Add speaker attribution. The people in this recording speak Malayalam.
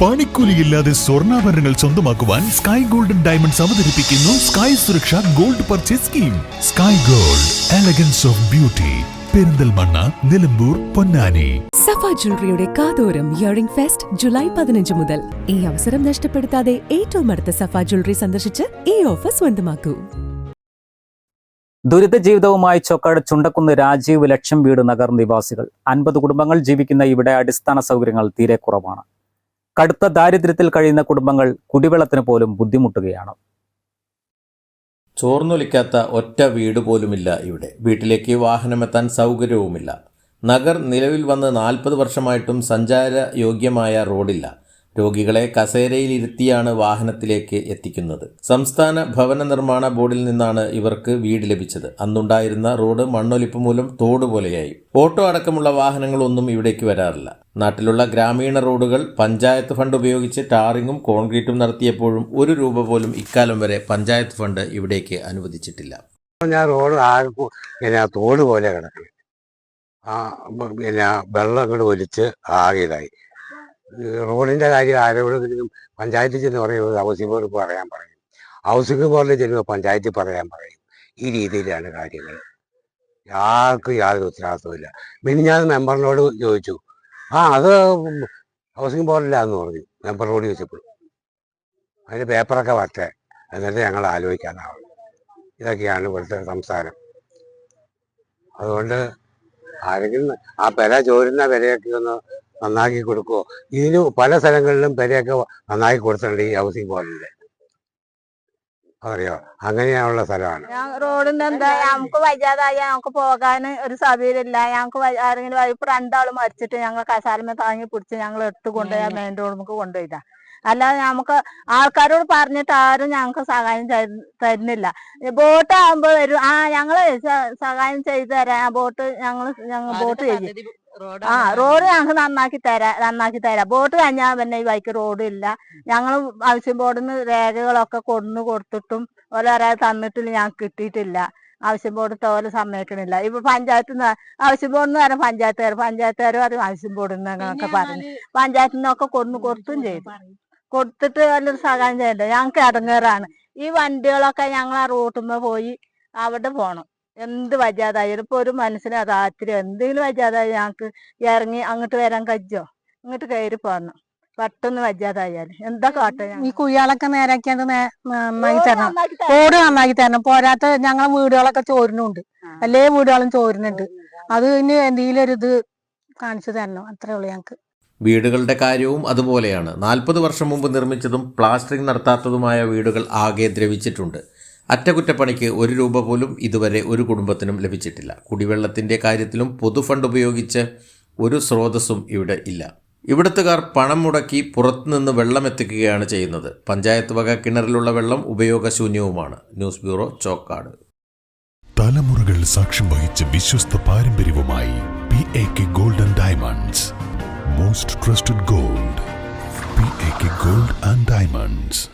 Speaker 1: പണിക്കൂലിയില്ലാതെ സ്വർണാഭരണങ്ങൾ സ്വന്തമാക്കുവാൻ സ്കൈ ഗോൾഡൻ ഡയമണ്ട്സ് അവതരിപ്പിക്കുന്നു Sky Suraksha gold purchase scheme Sky gold elegance of beauty Perinthalmanna Nilambur Ponnani.
Speaker 2: Safa ജ്വല്ലറിയുടെ കാതോരം ഇയറിംഗ് ഫെസ്റ്റ് ജൂലൈ പതിനഞ്ച് മുതൽ. ഈ അവസരം നഷ്ടപ്പെടുത്താതെ ഏറ്റവും അടുത്ത സഫ ജ്വല്ലറി സന്ദർശിച്ച് ഈ ഓഫർ സ്വന്തമാക്കൂ.
Speaker 3: ദുരിത ജീവിതവുമായി ചൊക്കാട് ചുണ്ടക്കുന്ന് രാജീവ് ലക്ഷം വീട് നഗർ നിവാസികൾ. അൻപത് കുടുംബങ്ങൾ ജീവിക്കുന്ന ഇവിടെ അടിസ്ഥാന സൗകര്യങ്ങൾ തീരെ കുറവാണ്. കടുത്ത ദാരിദ്ര്യത്തിൽ കഴിയുന്ന കുടുംബങ്ങൾ കുടിവെള്ളത്തിന് പോലും ബുദ്ധിമുട്ടുകയാണ്.
Speaker 4: ചോർന്നൊലിക്കാത്ത ഒറ്റ വീട് പോലുമില്ല ഇവിടെ. വീട്ടിലേക്ക് വാഹനമെത്താൻ സൗകര്യവുമില്ല. നഗർ നിലവിൽ വന്ന് നാൽപ്പത് വർഷമായിട്ടും സഞ്ചാര യോഗ്യമായ റോഡില്ല. രോഗികളെ കസേരയിലിരുത്തിയാണ് വാഹനത്തിലേക്ക് എത്തിക്കുന്നത്. സംസ്ഥാന ഭവന നിർമ്മാണ ബോർഡിൽ നിന്നാണ് ഇവർക്ക് വീട് ലഭിച്ചത്. അന്നുണ്ടായിരുന്ന റോഡ് മണ്ണൊലിപ്പ് മൂലം തോട് പോലെയായി. ഓട്ടോ അടക്കമുള്ള വാഹനങ്ങളൊന്നും ഇവിടേക്ക് വരാറില്ല. നാട്ടിലുള്ള ഗ്രാമീണ റോഡുകൾ പഞ്ചായത്ത് ഫണ്ട് ഉപയോഗിച്ച് ടാറിങ്ങും കോൺക്രീറ്റും നടത്തിയപ്പോഴും ഒരു രൂപ പോലും ഇക്കാലം വരെ പഞ്ചായത്ത് ഫണ്ട് ഇവിടേക്ക് അനുവദിച്ചിട്ടില്ല.
Speaker 5: ഞാൻ റോഡ് തോട് പോലെ കിടക്കും. ആ പിന്നെ വെള്ളം അങ്ങോട്ട് ഒലിച്ച് ആകെ ഇതായി റോഡിന്റെ കാര്യം ആരോടെങ്കിലും പഞ്ചായത്തിൽ ചെന്ന് പറയുമ്പോൾ ഹൗസിംഗ് ബോർഡ് പറയാൻ പറയും. ഹൗസിംഗ് ബോർഡിൽ ചെല്ലുമ്പോൾ പഞ്ചായത്തിൽ പറയാൻ പറയും. ഈ രീതിയിലാണ് കാര്യങ്ങൾ. ആർക്കും യാതൊരു ഉത്തരവാദിത്വമില്ല ഞാൻ മെമ്പറിനോട് ചോദിച്ചു ആ അത് ഹൗസിംഗ് ബോർഡിലാന്ന് പറഞ്ഞു. മെമ്പറിനോട് ചോദിച്ചപ്പോൾ അതിന്റെ പേപ്പറൊക്കെ വരട്ടെ എന്നിട്ട് ഞങ്ങൾ ആലോചിക്കാനാവും ഇതൊക്കെയാണ് ഇവിടുത്തെ സംസാരം. അതുകൊണ്ട് ആരെങ്കിലും ആ പെര ചോരുന്ന വിലയൊക്കെ ഒന്ന് നന്നാക്കി കൊടുക്കുമോ ഇതിന് പല സ്ഥലങ്ങളിലും പെരയൊക്കെ നന്നാക്കി കൊടുത്തിട്ടുണ്ട് ഈ ഹൗസിംഗ് ബോർഡിന്റെ അറിയോ അങ്ങനെയുള്ള സ്ഥലമാണ്.
Speaker 6: റോഡിന്റെ എന്താ ഞങ്ങൾക്ക് വയ്യാതായ ഞങ്ങൾക്ക് പോകാൻ ഒരു സൗകര്യമില്ല. ഞങ്ങൾക്ക് ആരെങ്കിലും ഇപ്പൊ രണ്ടാൾ മരിച്ചിട്ട് ഞങ്ങൾ കസാലമേ താങ്ങി പിടിച്ച് ഞങ്ങൾ എടുത്തു കൊണ്ടുപോയി മെയിൻ റോഡ് നമുക്ക് കൊണ്ടുപോയില്ല അല്ലാതെ നമുക്ക് ആൾക്കാരോട് പറഞ്ഞിട്ട് ആരും ഞങ്ങൾക്ക് സഹായം തരുന്നില്ല. ബോട്ട് ആകുമ്പോ വരും. ആ ഞങ്ങൾ സഹായം ചെയ്തു തരാം. ആ ബോട്ട് ഞങ്ങൾ ഞങ്ങൾ ബോട്ട് ചെയ്യും ആ റോഡ് ഞങ്ങൾക്ക് നന്നാക്കി തരാം നന്നാക്കി തരാം. ബോട്ട് കഴിഞ്ഞാൽ പിന്നെ ഈ വഴിക്ക് റോഡ് ഇല്ല ഞങ്ങൾ ആവശ്യം ബോർഡിൽ നിന്ന് രേഖകളൊക്കെ കൊണ്ടു കൊടുത്തിട്ടും ഓരോരാ തന്നിട്ടില്ല ഞങ്ങൾക്ക് കിട്ടിയിട്ടില്ല. ആവശ്യം ബോർഡ് തോലെ സമ്മതിക്കണില്ല ഇപ്പൊ പഞ്ചായത്ത് ആവശ്യം ബോർഡിൽ നിന്ന് വരാം പഞ്ചായത്തുകാർ പഞ്ചായത്തുകാർ പറയും ആവശ്യം ബോർഡിൽ നിന്നൊക്കെ പറഞ്ഞു പഞ്ചായത്തിൽ നിന്നൊക്കെ കൊണ്ടു കൊടുത്തും ചെയ്തു. കൊടുത്തിട്ട് വല്ലൊരു സഹായം ചെയ്യണ്ടേ? ഞങ്ങൾക്ക് ഇടങ്ങേറാണ് ഈ വണ്ടികളൊക്കെ ഞങ്ങൾ ആ റൂട്ടുമ്പോ പോയി അവിടെ പോണം. എന്ത് വജാതായാലും ഇപ്പൊ ഒരു മനസ്സിന് അത് ആത്തിരം എന്തെങ്കിലും വജാതായി ഞങ്ങൾക്ക് ഇറങ്ങി അങ്ങോട്ട് വരാൻ കജ്ജോ? ഇങ്ങോട്ട് കയറി പോന്നു. പെട്ടെന്ന് വജാതായാൽ എന്താ കാട്ടെ
Speaker 7: ഈ കുഴികളൊക്കെ നേരാക്കിയത് നേ- നന്നാക്കി തരണം. ഓട് നന്നാക്കി തരണം. പോരാത്ത ഞങ്ങളെ വീടുകളൊക്കെ ചോരുന്നുണ്ട്. എല്ലാ വീടുകളും ചോരുന്നുണ്ട്. അത് ഇനി എന്തെങ്കിലും ഒരു ഇത് കാണിച്ചു തരണം. അത്രേ ഉള്ളൂ ഞങ്ങക്ക്.
Speaker 4: വീടുകളുടെ കാര്യവും അതുപോലെയാണ്. നാൽപ്പത് വർഷം മുമ്പ് നിർമ്മിച്ചതും പ്ലാസ്റ്ററിംഗ് നടത്താത്തതുമായ വീടുകൾ ആകെ ദ്രവിച്ചിട്ടുണ്ട്. അറ്റകുറ്റപ്പണിക്ക് ഒരു രൂപ പോലും ഇതുവരെ ഒരു കുടുംബത്തിനും ലഭിച്ചിട്ടില്ല. കുടിവെള്ളത്തിന്റെ കാര്യത്തിലും പൊതുഫണ്ട് ഉപയോഗിച്ച് ഒരു സ്രോതസ്സും ഇവിടെ ഇല്ല. ഇവിടുത്തുകാർ പണം മുടക്കി പുറത്തുനിന്ന് വെള്ളം എത്തിക്കുകയാണ് ചെയ്യുന്നത്. പഞ്ചായത്ത് വക കിണറിലുള്ള വെള്ളം ഉപയോഗശൂന്യവുമാണ്. News bureau Chokkad.
Speaker 1: തലമുറകൾ സാക്ഷ്യം വഹിച്ച വിശ്വസ്ത പാരമ്പര്യവുമായി P A K golden diamonds most trusted gold P A K gold and diamonds